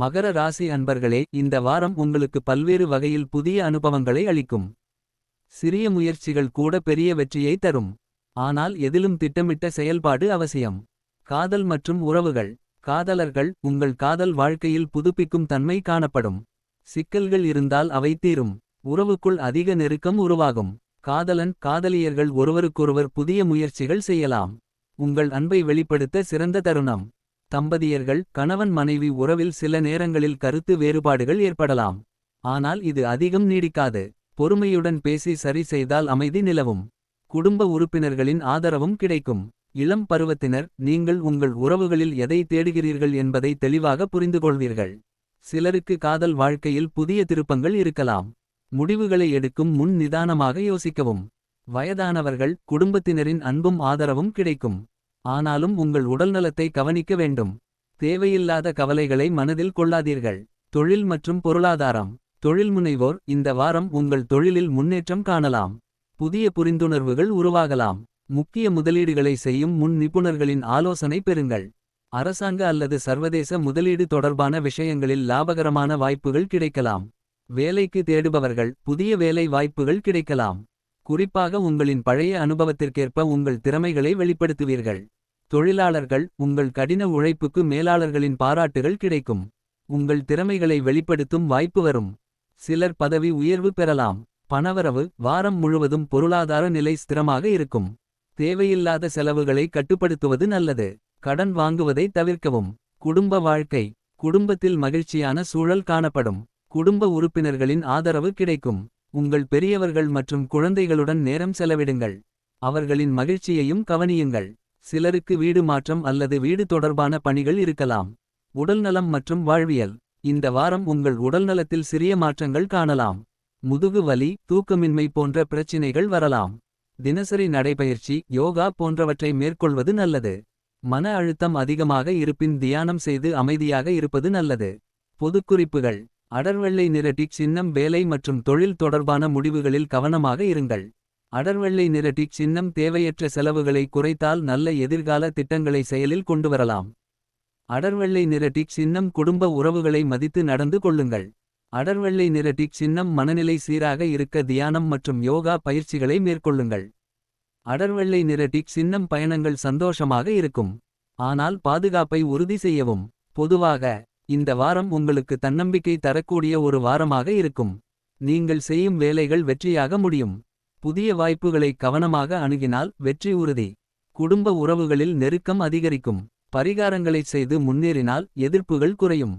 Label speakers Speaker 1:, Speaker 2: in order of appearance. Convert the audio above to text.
Speaker 1: மகர ராசி அன்பர்களே இந்த வாரம் உங்களுக்கு பல்வேறு வகையில் புதிய அனுபவங்களை அளிக்கும். சிறிய முயற்சிகள் கூட பெரிய வெற்றியை தரும். ஆனால் எதிலும் திட்டமிட்ட செயல்பாடு அவசியம். காதல் மற்றும் உறவுகள் காதலர்கள் உங்கள் காதல் வாழ்க்கையில் புதுப்பிக்கும் தன்மை காணப்படும். சிக்கல்கள் இருந்தால் அவை தீரும். உறவுக்குள் அதிக நெருக்கம் உருவாகும். காதலன் காதலியர்கள் ஒருவருக்கொருவர் புதிய முயற்சிகள் செய்யலாம். உங்கள் அன்பை வெளிப்படுத்த சிறந்த தருணம். தம்பதியர்கள் கணவன் மனைவி உறவில் சில நேரங்களில் கருத்து வேறுபாடுகள் ஏற்படலாம். ஆனால் இது அதிகம் நீடிக்காது. பொறுமையுடன் பேசி சரி செய்தால் அமைதி நிலவும். குடும்ப உறுப்பினர்களின் ஆதரவும் கிடைக்கும். இளம் பருவத்தினர் நீங்கள் உங்கள் உறவுகளில் எதை தேடுகிறீர்கள் என்பதை தெளிவாக புரிந்துகொள்வீர்கள். சிலருக்கு காதல் வாழ்க்கையில் புதிய திருப்பங்கள் இருக்கலாம். முடிவுகளை எடுக்கும் முன் நிதானமாக யோசிக்கவும். வயதானவர்கள் குடும்பத்தினரின் அன்பும் ஆதரவும் கிடைக்கும். ஆனாலும் உங்கள் உடல்நலத்தை கவனிக்க வேண்டும். தேவையில்லாத கவலைகளை மனதில் கொள்ளாதீர்கள். தொழில் மற்றும் பொருளாதாரம் தொழில்முனைவோர் இந்த வாரம் உங்கள் தொழிலில் முன்னேற்றம் காணலாம். புதிய புரிந்துணர்வுகள் உருவாகலாம். முக்கிய முதலீடுகளை செய்யும் முன் நிபுணர்களின் ஆலோசனை பெறுங்கள். அரசாங்க அல்லது சர்வதேச முதலீடு தொடர்பான விஷயங்களில் லாபகரமான வாய்ப்புகள் கிடைக்கலாம். வேலைக்கு தேடுபவர்கள் புதிய வேலை வாய்ப்புகள் கிடைக்கலாம். குறிப்பாக உங்களின் பழைய அனுபவத்திற்கேற்ப உங்கள் திறமைகளை வெளிப்படுத்துவீர்கள். தொழிலாளர்கள் உங்கள் கடின உழைப்புக்கு மேலாளர்களின் பாராட்டுகள் கிடைக்கும். உங்கள் திறமைகளை வெளிப்படுத்தும் வாய்ப்பு வரும். சிலர் பதவி உயர்வு பெறலாம். பணவரவு வாரம் முழுவதும் பொருளாதார நிலை ஸ்திரமாக இருக்கும். தேவையில்லாத செலவுகளை கட்டுப்படுத்துவது நல்லது. கடன் வாங்குவதை தவிர்க்கவும். குடும்ப வாழ்க்கை குடும்பத்தில் மகிழ்ச்சியான சூழல் காணப்படும். குடும்ப உறுப்பினர்களின் ஆதரவு கிடைக்கும். உங்கள் பெரியவர்கள் மற்றும் குழந்தைகளுடன் நேரம் செலவிடுங்கள். அவர்களின் மகிழ்ச்சியையும் கவனியுங்கள். சிலருக்கு வீடு மாற்றம் அல்லது வீடு தொடர்பான பணிகள் இருக்கலாம். உடல்நலம் மற்றும் வாழ்வியல் இந்த வாரம் உங்கள் உடல்நலத்தில் சிறிய மாற்றங்கள் காணலாம். முதுகு வலி தூக்கமின்மை போன்ற பிரச்சினைகள் வரலாம். தினசரி நடைபயிற்சி யோகா போன்றவற்றை மேற்கொள்வது நல்லது. மன அழுத்தம் அதிகமாக இருப்பின் தியானம் செய்து அமைதியாக இருப்பது நல்லது. பொதுக்குறிப்புகள் அடர்வெள்ளை நிற டிக் சின்னம் வேலை மற்றும் தொழில் தொடர்பான முடிவுகளில் கவனமாக இருங்கள். அடர்வெள்ளை நிற டிக் சின்னம் தேவையற்ற செலவுகளை குறைத்தால் நல்ல எதிர்கால திட்டங்களை செயலில் கொண்டுவரலாம். அடர்வெள்ளை நிற டிக் சின்னம் குடும்ப உறவுகளை மதித்து நடந்து கொள்ளுங்கள். அடர்வெள்ளை நிற டிக் சின்னம் மனநிலை சீராக இருக்க தியானம் மற்றும் யோகா பயிற்சிகளை மேற்கொள்ளுங்கள். அடர்வெள்ளை நிற டிக் சின்னம் பயணங்கள் சந்தோஷமாக இருக்கும். ஆனால் பாதுகாப்பை உறுதி செய்யவும். பொதுவாக இந்த வாரம் உங்களுக்கு தன்னம்பிக்கை தரக்கூடிய ஒரு வாரமாக இருக்கும். நீங்கள் செய்யும் வேலைகள் வெற்றியாக முடியும். புதிய வாய்ப்புகளை கவனமாக அணுகினால் வெற்றி உறுதி. குடும்ப உறவுகளில் நெருக்கம் அதிகரிக்கும். பரிகாரங்களைச் செய்து முன்னேறினால் எதிர்ப்புகள் குறையும்.